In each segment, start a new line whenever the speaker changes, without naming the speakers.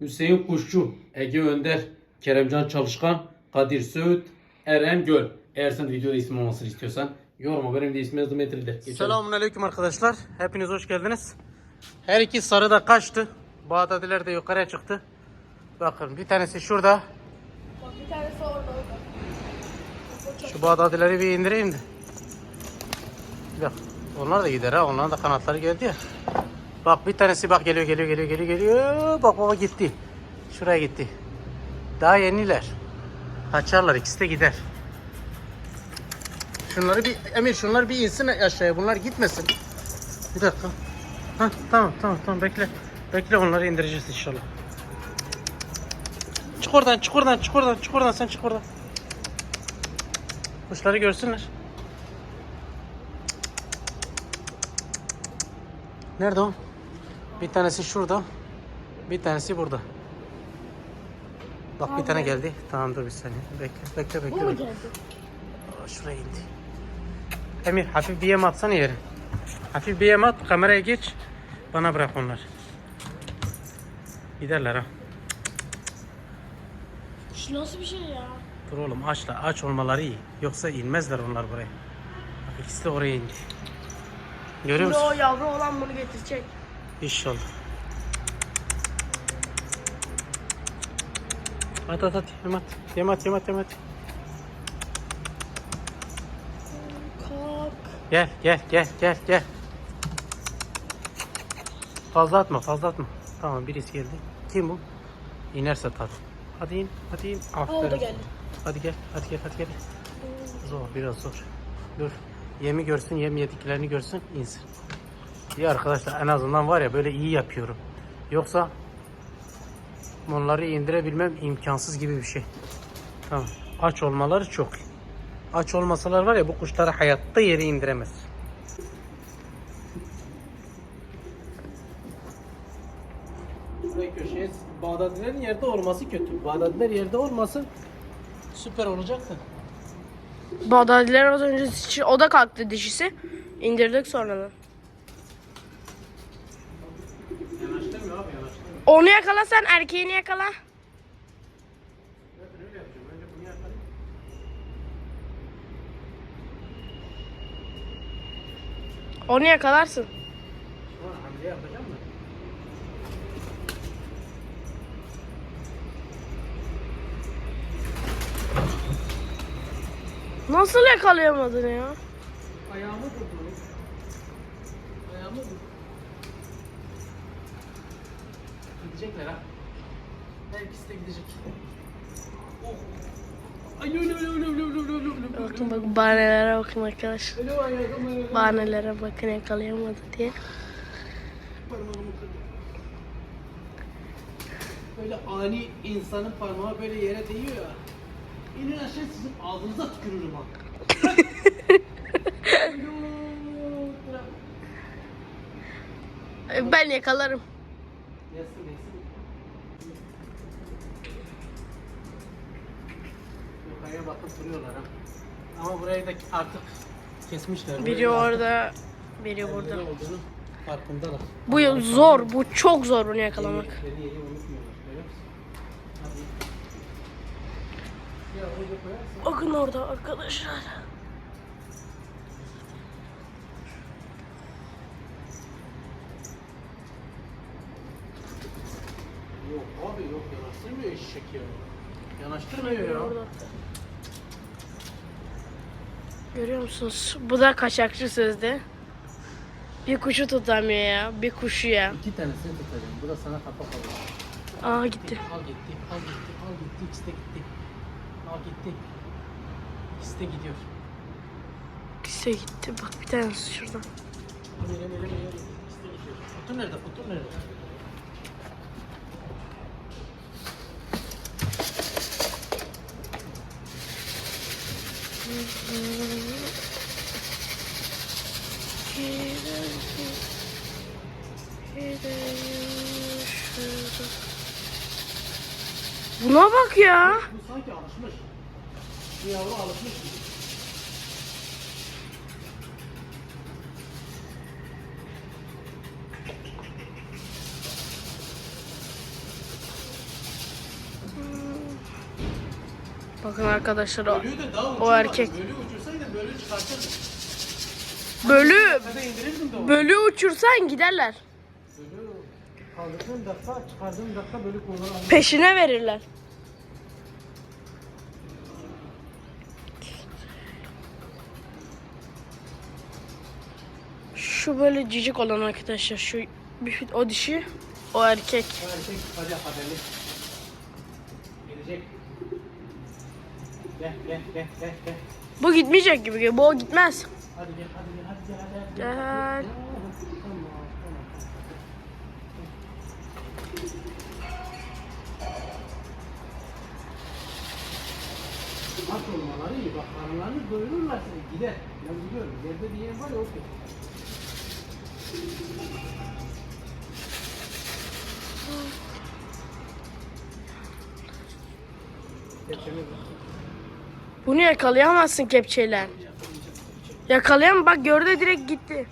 Hüseyin Kuşçu, Ege Önder, Keremcan Çalışkan, Kadir Söğüt, Eren Göl. Eğer sen videoda ismim olmasını istiyorsan yoruma benim de ismim yazdım Metri'de. Selamun Aleyküm arkadaşlar. Hepiniz hoş geldiniz. Her iki sarı da kaçtı. Bağdadiler de yukarıya çıktı. Bakın bir tanesi şurada.
Bir tanesi orada.
Şu Bağdadileri bir indireyim de. Bak onlar da gider ha. Onların da kanatları geldi ya. Bak bir tanesi bak geliyor geliyor geliyor geliyor geliyor. Bak baba gitti. Şuraya gitti. Daha yeniler. Kaçarlar ikisi de gider. Şunları bir Emir şunlar bir insin aşağıya. Bunlar gitmesin. Bir dakika. Ha tamam tamam tamam bekle. Bekle onları indireceğiz inşallah. Çık oradan çık oradan çık oradan çık oradan sen çık oradan. Kuşları görsünler. Nerede o? Bir tanesi şurada. Bir tanesi burada. Bak bir tane geldi. Tamam dur bir saniye. Bekle bekle bekle.
Bu mu
bekle.
geldi?
Aa, Şuraya indi. Emir hafif bir yem atsana yere. Hafif bir yem at kameraya geç. Bana bırak onları. Giderler ha.
Şu nasıl bir şey ya?
Dur oğlum açla aç olmaları iyi. Yoksa inmezler onlar buraya. Bak ikisi de oraya indi. Görüyor
Şimdi
musun?
o yavru olan bunu getirecek.
İnşallah. At at at yem at. Yem at yem at yem at.
Kalk.
Gel gel gel gel gel. Fazla atma fazla atma. Tamam birisi geldi. Kim bu? İnerse tat. Hadi in hadi in. Aferin.
geldi.
Hadi gel hadi gel hadi gel. Zor biraz zor. Dur. Yemi görsün yem yediklerini görsün insin. İyi arkadaşlar en azından var ya böyle iyi yapıyorum. Yoksa onları indirebilmem imkansız gibi bir şey. Tamam. Aç olmaları çok. Aç olmasalar var ya bu kuşları hayatta yere indiremez. Buraya köşeye Bağdadilerin yerde olması kötü. Bağdadiler yerde olması süper olacaktı.
Bağdadiler az önce o da kalktı dişisi. İndirdik sonradan.
Yanaştırmıyor abi yanaştırmıyor.
Onu yakala sen erkeğini yakala. Onu yakalarsın. Nasıl yakalayamadın ya?
Gidecekler ha. Her ikisi de gidecek. Oh. Ay öyle öyle öyle öyle öyle öyle öyle.
Bakın bak bahanelere bakın arkadaşlar. Bahanelere bakın yakalayamadı diye.
Parmağımı kırdım. Böyle ani insanın parmağı böyle yere değiyor ya. İnin aşağı sizin ağzınıza tükürürüm ha.
Ben yakalarım.
Yesin Yukarıya bakıp duruyorlar ha. Ama burayı da artık kesmişler.
Biri
Burayı artık
orada, biri
kendileri
burada.
olduğunu farkındalar.
Bu zor, bu çok zor bunu yakalamak.
Yedikleri yeri unutmuyorlar. Görüyor musun? Hadi. Ya oraya koyarsın.
Bakın orada arkadaşlar.
Yok abi yok yanaştırmıyor eşek ya. Yanaştırmıyor ya.
Görüyor musunuz? Bu da kaçakçı sözde. Bir kuşu tutamıyor ya. Bir kuşu ya.
İki tanesini tutacağım. Bu da sana kapak alır.
Aa gitti.
Al gitti, al gitti, al gitti. İkisi de gitti. Al gitti. İkisi de gidiyor.
İkisi gitti. Bak bir tanesi şuradan.
Emir, emir, emir, emir. İkisi de gidiyor. Kutu nerede, kutu nerede?
Buna bak ya.
Bu sanki alışmış. Bu yavru alışmış gibi.
Bakın arkadaşlar o, o erkek. Bölü, bölü uçursan giderler. Peşine verirler. Şu böyle cicik olan arkadaşlar şu o dişi o erkek.
O erkek çıkacak haberli. Gelecek. Gel gel gel gel gel.
Bu gitmeyecek gibi. Bu o gitmez.
Hadi gel hadi gel hadi gel hadi gel.
Gel.
At olmaları iyi bak karınlarını doyururlar seni gider. Ben biliyorum yerde bir yer var ya okey. Geçelim.
Bunu yakalayamazsın kepçeyle. Yakalayam bak gördü direkt gitti.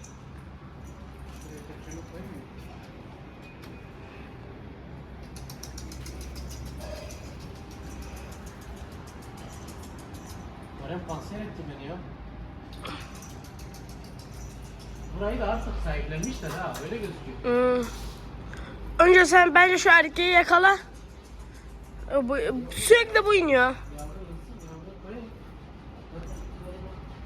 Orem kanser etti beni ya. Burayı da artık sahiplenmişler ha öyle gözüküyor.
Hmm. Önce sen bence şu erkeği yakala. Bu, sürekli bu iniyor.
Yavru ınsın yavru koyun.
İşi bozan o.
Sırtını döndüğü dakika koyacağım onu. Döndüğü dakika koyacağım ben sana dedim de. Sırtını döndüğü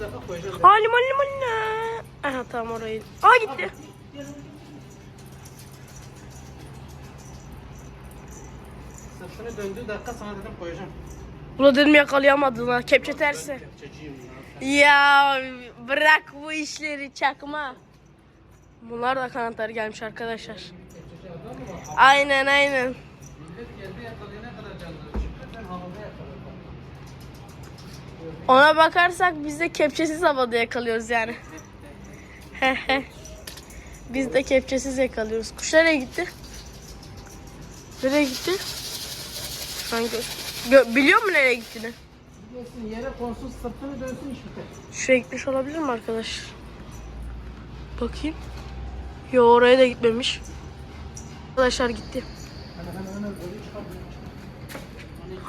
dakika koyacağım
Aa limon limon ne? Aha tamam orayı. Aa gitti.
Sırtını döndüğü dakika sana dedim koyacağım.
Buna dedim yakalayamadın ha. Kepçe tersi.
Ya
bırak bu işleri çakma. Bunlar da kanatları gelmiş arkadaşlar. Aynen aynen. Ona bakarsak biz de kepçesiz havada yakalıyoruz yani. biz de kepçesiz yakalıyoruz. Kuş nereye gitti? Nereye gitti? An gö- biliyor mu nereye gittiğini?
Gelsin yere konsun sırtını dönsün iş biter.
Şuraya gitmiş olabilir mi arkadaş? Bakayım. Yo oraya da gitmemiş. Arkadaşlar gitti.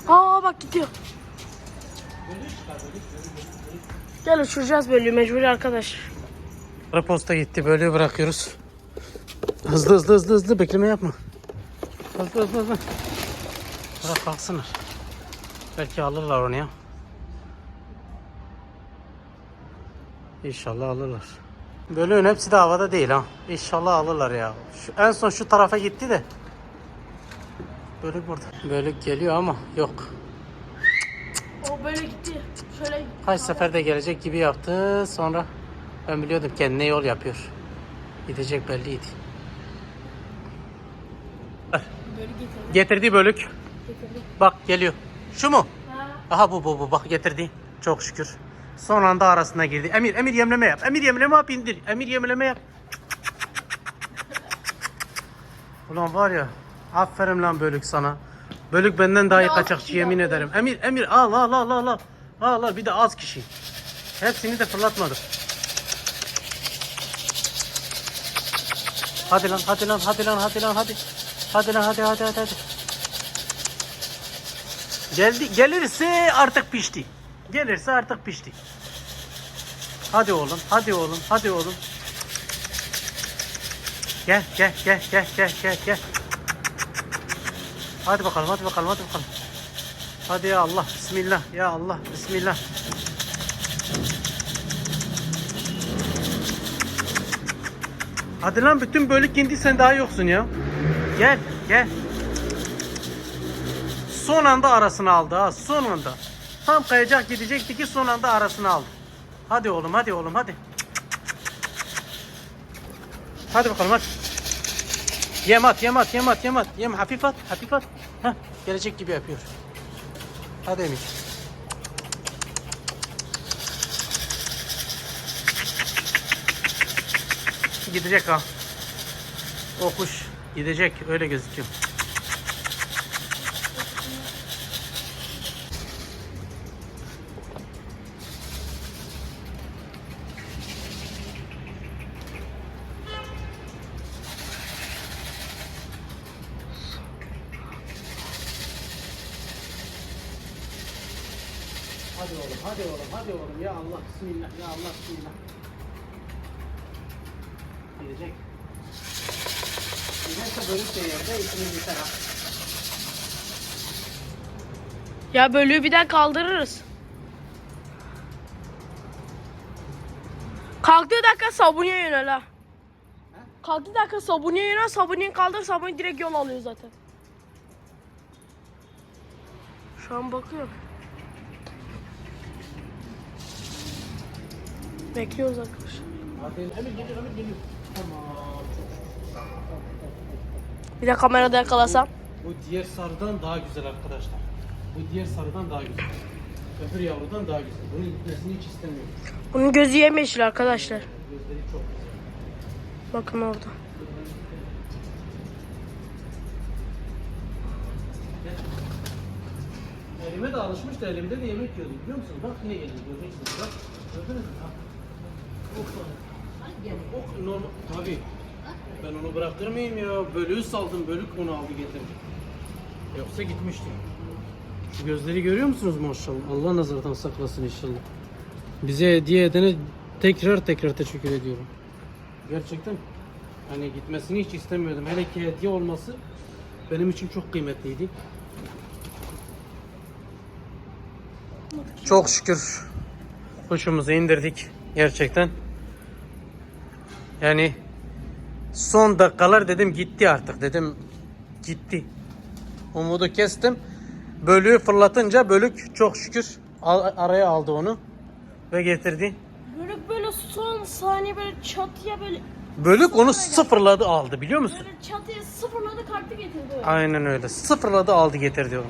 Aa bak gidiyor. Gel uçuracağız böyle mecburi arkadaş.
Posta gitti böyle bırakıyoruz. Hızlı hızlı hızlı hızlı bekleme yapma. Hızlı hızlı hızlı. Bırak kalksınlar. Belki alırlar onu ya. İnşallah alırlar. Bölüğün hepsi de havada değil ha. İnşallah alırlar ya. Şu, en son şu tarafa gitti de. Bölük burada. Bölük geliyor ama yok.
O böyle gitti. Şöyle
Kaç sefer de gelecek gibi yaptı. Sonra ben biliyordum kendine yol yapıyor. Gidecek belliydi.
böyle getirdi.
Getirdi bölük.
getirdi.
Bak geliyor. Şu mu?
Ha.
Aha bu bu bu bak getirdi. Çok şükür. Son anda arasına girdi. Emir Emir yemleme yap. Emir yemleme yap indir. Emir yemleme yap. Ulan var ya. Aferin lan bölük sana. Bölük benden daha iyi kaçakçı yemin ederim. Emir Emir al al al al al. Al al bir de az kişi. Hepsini de fırlatmadım. Hadi lan hadi lan hadi lan hadi lan hadi. Hadi lan hadi hadi hadi hadi. Geldi gelirse artık pişti. Gelirse artık pişti. Hadi oğlum, hadi oğlum, hadi oğlum. Gel, gel, gel, gel, gel, gel, gel. Hadi bakalım, hadi bakalım, hadi bakalım. Hadi ya Allah, Bismillah, ya Allah, Bismillah. Hadi lan bütün bölük indi sen daha yoksun ya. Gel, gel. Son anda arasını aldı ha, son anda. Tam kayacak gidecekti ki son anda arasını aldı. Hadi oğlum, hadi oğlum, hadi. Hadi bakalım hadi. Yem at, yem at, yem at, yem at. Yem hafif at, hafif at. Heh, gelecek gibi yapıyor. Hadi Emir. Gidecek ha. O kuş gidecek öyle gözüküyor. Ya Allah, bismillah, ya Allah, bismillah. Gelecek. Giderse bölük de yerde işimiz biter ha.
Ya bölüğü bir daha kaldırırız. Kalktığı dakika sabuniye yönel ha. Kalktığı dakika sabuniye yönel, sabuniyi kaldır, sabuni direkt yol alıyor zaten. Şu an bakıyor. Bekliyoruz arkadaşlar.
Geliyor, geliyor.
Bir de kamerada yakalasam.
Bu diğer sarıdan daha güzel arkadaşlar. Bu diğer sarıdan daha güzel. Öbür yavrudan daha güzel. Bunun gitmesini hiç istemiyorum.
Bunun gözü yemyeşil arkadaşlar.
Gözleri çok güzel.
Bakın orada.
Elime de alışmış da elimde de yemek yiyordu biliyor musun? Bak yine geldi göreceksiniz bak. Gördünüz mü? Bak. Oh, normal. Tabii. Ben onu bırakır mıyım ya? Bölüğü saldım, bölük onu aldı getirdi. Yoksa gitmişti. Şu gözleri görüyor musunuz maşallah? Allah nazardan saklasın inşallah. Bize hediye edene tekrar tekrar teşekkür ediyorum. Gerçekten hani gitmesini hiç istemiyordum. Hele ki hediye olması benim için çok kıymetliydi. Çok şükür kuşumuzu indirdik gerçekten. Yani son dakikalar dedim gitti artık dedim gitti. Umudu kestim. Bölüğü fırlatınca bölük çok şükür araya aldı onu ve getirdi.
Böyle böyle son saniye böyle çatıya böyle
Bölük onu sıfırladı aldı biliyor musun?
böyle çatıya sıfırladı kartı getirdi.
Aynen öyle. Sıfırladı aldı getirdi onu.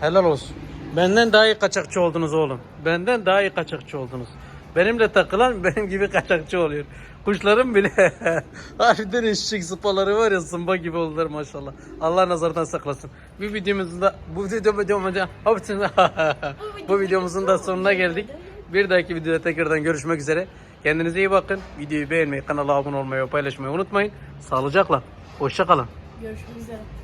Helal olsun. Benden daha iyi kaçakçı oldunuz oğlum. Benden daha iyi kaçakçı oldunuz. Benimle takılan benim gibi kaçakçı oluyor. Kuşlarım bile harbiden eşek sıpaları var ya zımba gibi oldular maşallah. Allah nazardan saklasın. Bir videomuzun da bu video videomuzda bu videomuzun da sonuna geldik. Bir dahaki videoda tekrardan görüşmek üzere. Kendinize iyi bakın. Videoyu beğenmeyi, kanala abone olmayı, paylaşmayı unutmayın. Sağlıcakla. Hoşça kalın.
Görüşmek üzere.